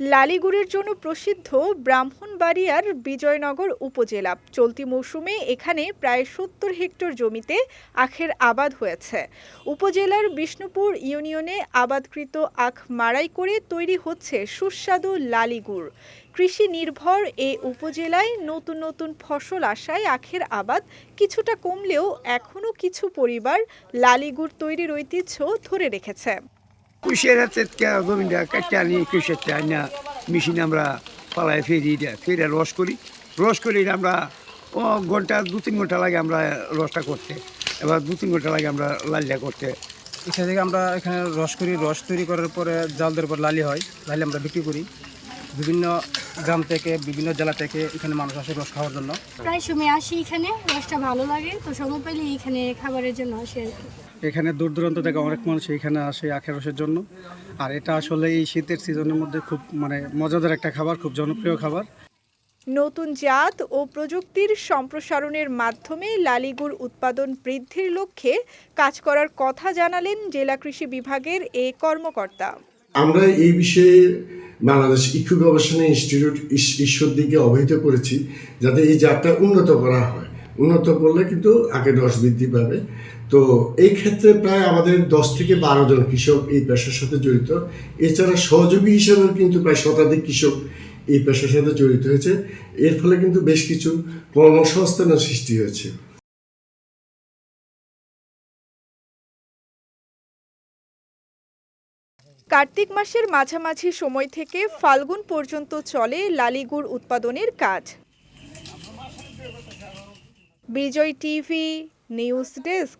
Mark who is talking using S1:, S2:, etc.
S1: লালিগুড়ের জন্য প্রসিদ্ধ ব্রাহ্মণবাড়িয়ার বিজয়নগর উপজেলা। চলতি মৌসুমে এখানে প্রায় সত্তর হেক্টর জমিতে আখের আবাদ হয়েছে। উপজেলার বিষ্ণুপুর ইউনিয়নে আবাদকৃত আখ মাড়াই করে তৈরি হচ্ছে সুস্বাদু লালিগুড়। কৃষি নির্ভর এ উপজেলায় নতুন নতুন ফসল আসায় আখের আবাদ কিছুটা কমলেও এখনও কিছু পরিবার লালিগুড় তৈরির ঐতিহ্য ধরে রেখেছে।
S2: কুশের হাতে গোবিন্দা কাটতে আনি কুশের আনিয়া মেশিন আমরা পালায় ফেরি ফেরে রস করি। রস করি আমরা ঘণ্টা, দু তিন ঘণ্টা লাগে আমরা রসটা করতে। এবার দু তিন ঘণ্টা লাগে আমরা লালিয়া করতে।
S3: এখান থেকে আমরা এখানে রস করি। রস তৈরি করার পরে জালদের উপর পর লালি হয়, লালি আমরা বিক্রি করি। বিভিন্ন গ্রাম থেকে বিভিন্ন জেলা থেকে এখানে মানুষ আসে রস খাওয়ার জন্য।
S4: প্রায় সময় আসি এখানে রসটা ভালো লাগে তো সময় পেলে এখানে খাবারের জন্য আসি আর কি।
S3: এখানে দূর দূরান্ত থেকে অনেক মানুষ এখানে আসে আখের রসের জন্য। আর এটা আসলে এই শীতের সিজনের মধ্যে খুব মানে মজাদার একটা খাবার খুব জনপ্রিয় খাবার।
S1: নতুন জাত ও প্রযুক্তির সম্প্রসারণের মাধ্যমে লালিগুড় উৎপাদন বৃদ্ধির লক্ষ্যে কাজ করার কথা জানালেন জেলা কৃষি বিভাগের এ কর্মকর্তা।
S5: আমরা এই বিষয়ে বাংলাদেশ ইক্ষু গবেষণা ইনস্টিটিউট ঈশ্বর দিকে অবহিত করেছি যাতে এই জাতটা উন্নত করা হয়। উন্নত করলে কিন্তু আগে রস বৃদ্ধি পাবে। তো এই ক্ষেত্রে প্রায় আমাদের দশ থেকে বারো জন কৃষক এই পেশার সাথে জড়িত। এছাড়া সহযোগী হিসেবেও কিন্তু প্রায় শতাধিক কৃষক এই পেশার সাথে জড়িত হয়েছে। এর ফলে কিন্তু বেশ কিছু কর্মসংস্থানের সৃষ্টি হয়েছে।
S1: কার্তিক মাসের মাঝামাঝি সময় থেকে ফাল্গুন পর্যন্ত চলে লালিগুড় উৎপাদনের কাজ। Bijoy TV, news desk.